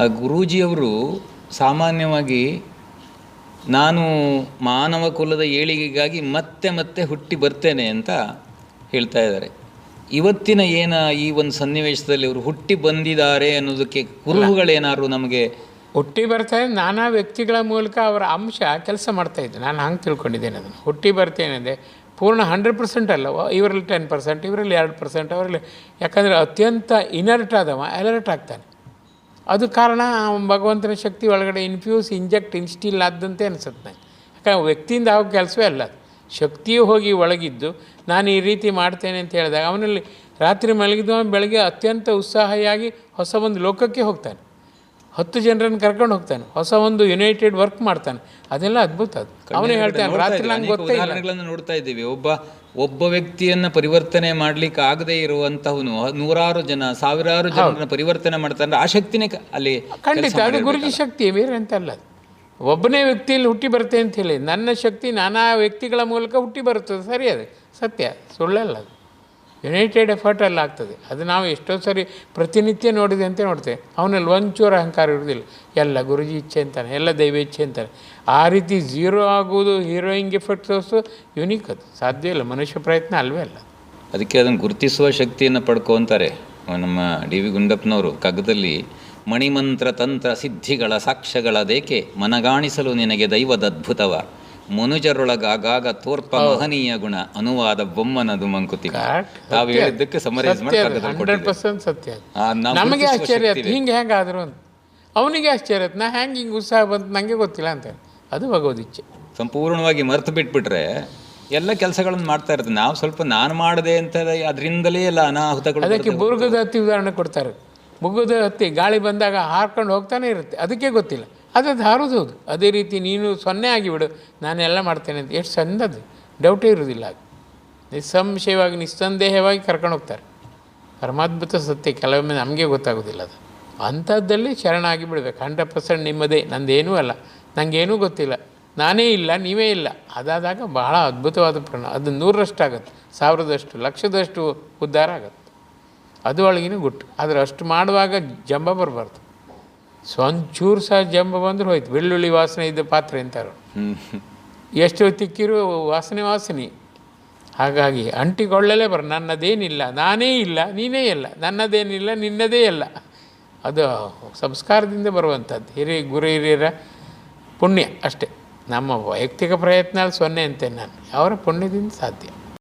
ಆ ಗುರೂಜಿಯವರು ಸಾಮಾನ್ಯವಾಗಿ ನಾನು ಮಾನವ ಕುಲದ ಏಳಿಗೆಗಾಗಿ ಮತ್ತೆ ಮತ್ತೆ ಹುಟ್ಟಿ ಬರ್ತೇನೆ ಅಂತ ಹೇಳ್ತಾ ಇದ್ದಾರೆ. ಇವತ್ತಿನ ಏನ ಈ ಒಂದು ಸನ್ನಿವೇಶದಲ್ಲಿ ಅವರು ಹುಟ್ಟಿ ಬಂದಿದ್ದಾರೆ ಅನ್ನೋದಕ್ಕೆ ಕುರುಹುಗಳೇನಾದ್ರು ನಮಗೆ ಹುಟ್ಟಿ ಬರ್ತಾರೆ ನಾನಾ ವ್ಯಕ್ತಿಗಳ ಮೂಲಕ ಅವರ ಅಂಶ ಕೆಲಸ ಮಾಡ್ತಾ ಇದ್ದೆ. ನಾನು ಹಂಗೆ ತಿಳ್ಕೊಂಡಿದ್ದೇನೆ ಅದನ್ನು. ಹುಟ್ಟಿ ಬರ್ತೇನೆ ಅಂದರೆ ಪೂರ್ಣ ಹಂಡ್ರೆಡ್ ಪರ್ಸೆಂಟ್ ಅಲ್ಲ. ಇವರಲ್ಲಿ ಟೆನ್ ಪರ್ಸೆಂಟ್ ಇವರಲ್ಲಿ ಎರಡು ಪರ್ಸೆಂಟ್ ಅವರಲ್ಲಿ ಯಾಕಂದರೆ ಅತ್ಯಂತ ಇನರ್ಟ್ ಆದವ ಅಲರ್ಟ್ ಆಗ್ತಾನೆ. ಅದು ಕಾರಣ ಭಗವಂತನ ಶಕ್ತಿ ಒಳಗಡೆ ಇನ್ಫ್ಯೂಸ್ ಇಂಜೆಕ್ಟ್ ಇನ್ಸ್ಟಿಲ್ ಆದಂತೆ ಅನಿಸುತ್ತೆ ನನಗೆ ಯಾಕಂದರೆ ವ್ಯಕ್ತಿಯಿಂದ ಆಗೋ ಕೆಲಸವೇ ಅಲ್ಲ ಶಕ್ತಿಯು ಹೋಗಿ ಒಳಗಿದ್ದು ನಾನು ಈ ರೀತಿ ಮಾಡ್ತೇನೆ ಅಂತ ಹೇಳಿದಾಗ ಅವನಲ್ಲಿ ರಾತ್ರಿ ಮಲಗಿದವ ಬೆಳಗ್ಗೆ ಅತ್ಯಂತ ಉತ್ಸಾಹಿಯಾಗಿ ಹೊಸ ಒಂದು ಲೋಕಕ್ಕೆ ಹೋಗ್ತಾನೆ. ಹತ್ತು ಜನರನ್ನು ಕರ್ಕೊಂಡು ಹೋಗ್ತಾನೆ. ಹೊಸ ಒಂದು ಯುನೈಟೆಡ್ ವರ್ಕ್ ಮಾಡ್ತಾನೆ. ಅದೆಲ್ಲ ಅದ್ಭುತ ಅದು. ಅವನು ಹೇಳ್ತಾನೆ ನೋಡ್ತಾ ರಾತ್ರಿ ನಂಗೆ ಗೊತ್ತೇ ಉದಾಹರಣೆಗಳನ್ನು ನೋಡ್ತಾ ಇದ್ದೀವಿ. ಒಬ್ಬ ಒಬ್ಬ ವ್ಯಕ್ತಿಯನ್ನ ಪರಿವರ್ತನೆ ಮಾಡ್ಲಿಕ್ಕೆ ಆಗದೆ ಇರುವಂತಹವನು ನೂರಾರು ಜನ ಸಾವಿರಾರು ಜನರನ್ನ ಪರಿವರ್ತನೆ ಮಾಡ್ತಾನೆ ಆ ಶಕ್ತಿನೇ ಅಲ್ಲಿ ಖಂಡಿತ ಅದು ಗುರುಜಿ ಶಕ್ತಿ ಬೇರೆ ಅಂತ ಅಲ್ಲ ಒಬ್ಬನೇ ವ್ಯಕ್ತಿಯಲ್ಲಿ ಹುಟ್ಟಿ ಬರುತ್ತೆ ಅಂತ ಹೇಳಿ ನನ್ನ ಶಕ್ತಿ ನಾನಾ ವ್ಯಕ್ತಿಗಳ ಮೂಲಕ ಹುಟ್ಟಿ ಬರುತ್ತದೆ. ಸರಿ ಅದು ಸತ್ಯ ಸುಳ್ಳಲ್ಲ ಅದು. ಯುನೈಟೆಡ್ ಎಫರ್ಟ್ ಅಲ್ಲಿ ಆಗ್ತದೆ. ಅದು ನಾವು ಎಷ್ಟೋ ಸರಿ ಪ್ರತಿನಿತ್ಯ ನೋಡಿದೆ ಅಂತ ನೋಡ್ತೇವೆ. ಅವನಲ್ಲಿ ಒಂಚೂರು ಅಹಂಕಾರ ಇರೋದಿಲ್ಲ ಎಲ್ಲ ಗುರುಜಿ ಇಚ್ಛೆ ಅಂತಾನೆ, ಎಲ್ಲ ದೈವ ಇಚ್ಛೆ ಅಂತಾನೆ. ಆ ರೀತಿ ಝೀರೋ ಆಗುವುದು ಹೀರೋಯಿಂಗ್ ಎಫೆಕ್ಟ್ ತೋರಿಸು ಯುನೀಕ್ ಅದು. ಸಾಧ್ಯ ಇಲ್ಲ. ಮನುಷ್ಯ ಪ್ರಯತ್ನ ಅಲ್ವೇ ಅಲ್ಲ. ಅದಕ್ಕೆ ಅದನ್ನು ಗುರುತಿಸುವ ಶಕ್ತಿಯನ್ನು ಪಡ್ಕೊತಾರೆ ನಮ್ಮ ಡಿ ವಿ ಗುಂಡಪ್ಪನವರು. ಕಗ್ಗದಲ್ಲಿ ಮಣಿಮಂತ್ರ ತಂತ್ರ ಸಿದ್ಧಿಗಳ ಸಾಕ್ಷ್ಯಗಳ ದೇಕೆ ಮನಗಾಣಿಸಲು ನಿನಗೆ ದೈವದ ಅದ್ಭುತವ? ಮನುಜರೊಳಗಾಗಾಗ ತೋರ್ಪ ಮಹನೀಯ ಗುಣ ಅನುವಾದ ಬೊಮ್ಮನದು ಮಂಕುತಿ ತಾವು ಹೇಳಿದ್ದಕ್ಕೆ ಸಮರೈಸ್ ಹಂಡ್ರೆಡ್ ಪರ್ಸೆಂಟ್ ಸತ್ಯ. ನಮಗೆ ಆಶ್ಚರ್ಯ ಆಯ್ತು. ಹಿಂಗೆ ಹೆಂಗೆ ಆದರು ಅಂತ. ಅವನಿಗೆ ಆಶ್ಚರ್ಯ ಆಯ್ತು. ನಾ ಹೆಂಗೆ ಹಿಂಗೆ ಉತ್ಸಾಹ ಬಂತು ನನಗೆ ಗೊತ್ತಿಲ್ಲ ಅಂತ. ಅದು ಭಗವದಿಚ್ಛೆ ಸಂಪೂರ್ಣವಾಗಿ ಮರೆತು ಬಿಟ್ಬಿಟ್ರೆ ಎಲ್ಲ ಕೆಲಸಗಳನ್ನು ಮಾಡ್ತಾ ಇರ್ತದೆ ನಾವು ಸ್ವಲ್ಪ ನಾನು ಮಾಡದೆ ಅಂತ ಅದರಿಂದಲೇ ಎಲ್ಲ ಅನಾಹುತಗಳು ಅದಕ್ಕೆ ಬುರುಗದ ಹತ್ತಿ ಉದಾಹರಣೆ ಕೊಡ್ತಾರೆ. ಬುಗ್ಗದ ಹತ್ತಿ ಗಾಳಿ ಬಂದಾಗ ಹಾರ್ಕೊಂಡು ಹೋಗ್ತಾನೆ ಇರುತ್ತೆ. ಅದಕ್ಕೆ ಗೊತ್ತಿಲ್ಲ. ಅದು ಹಾರೋದು ಅದೇ. ರೀತಿ ನೀನು ಸೊನ್ನೆ ಆಗಿಬಿಡು ನಾನೆಲ್ಲ ಮಾಡ್ತೇನೆ ಅಂತ. ಎಷ್ಟು ಚಂದದ್ದು. ಡೌಟೇ ಇರೋದಿಲ್ಲ ಅದು. ನಿಸ್ಸಂಶಯವಾಗಿ, ನಿಸ್ಸಂದೇಹವಾಗಿ ಕರ್ಕೊಂಡು ಹೋಗ್ತಾರೆ. ಪರಮಾದ್ಭುತ ಸತ್ಯ, ಕೆಲವೊಮ್ಮೆ ನಮಗೆ ಗೊತ್ತಾಗೋದಿಲ್ಲ ಅದು. ಅಂಥದ್ದಲ್ಲಿ ಶರಣಾಗಿ ಬಿಡಬೇಕು ಹಂಡ್ರೆಡ್ ಪರ್ಸೆಂಟ್ ನಿಮ್ಮದೇ. ನಂದೇನೂ ಅಲ್ಲ. ನನಗೇನೂ ಗೊತ್ತಿಲ್ಲ. ನಾನೇ ಇಲ್ಲ, ನೀವೇ ಇಲ್ಲ. ಅದಾದಾಗ ಬಹಳ ಅದ್ಭುತವಾದ ಪ್ರಣ ಅದು ನೂರರಷ್ಟು ಆಗುತ್ತೆ. ಸಾವಿರದಷ್ಟು, ಲಕ್ಷದಷ್ಟು ಉದ್ಧಾರ ಆಗುತ್ತೆ. ಅದು ಒಳಗಿನ ಗುಟ್ಟು. ಆದರೆ ಅಷ್ಟು ಮಾಡುವಾಗ ಜಂಬ ಬರಬಾರ್ದು. ಸ್ವಂಚೂರು ಸಹ ಜಂಬ ಬಂದರೂ ಹೋಯ್ತು. ಬೆಳ್ಳುಳ್ಳಿ ವಾಸನೆ ಇದ್ದ ಪಾತ್ರೆ ಅಂತಾರೆ. ಎಷ್ಟು ತಿಕ್ಕಿರು ವಾಸನೆ ವಾಸನೆ. ಹಾಗಾಗಿ ಅಂಟಿಕೊಳ್ಳಲೇ ಬರ, ನನ್ನದೇನಿಲ್ಲ, ನಾನೇ ಇಲ್ಲ, ನೀನೇ ಇಲ್ಲ, ನನ್ನದೇನಿಲ್ಲ, ನಿನ್ನದೇ ಇಲ್ಲ. ಅದು ಸಂಸ್ಕಾರದಿಂದ ಬರುವಂಥದ್ದು. ಹಿರಿಯ ಗುರು ಹಿರಿಯರ ಪುಣ್ಯ ಅಷ್ಟೇ. ನಮ್ಮ ವೈಯಕ್ತಿಕ ಪ್ರಯತ್ನ ಸೊನ್ನೆ ಅಂತೇನೆ ನಾನು. ಅವರ ಪುಣ್ಯದಿಂದ ಸಾಧ್ಯ.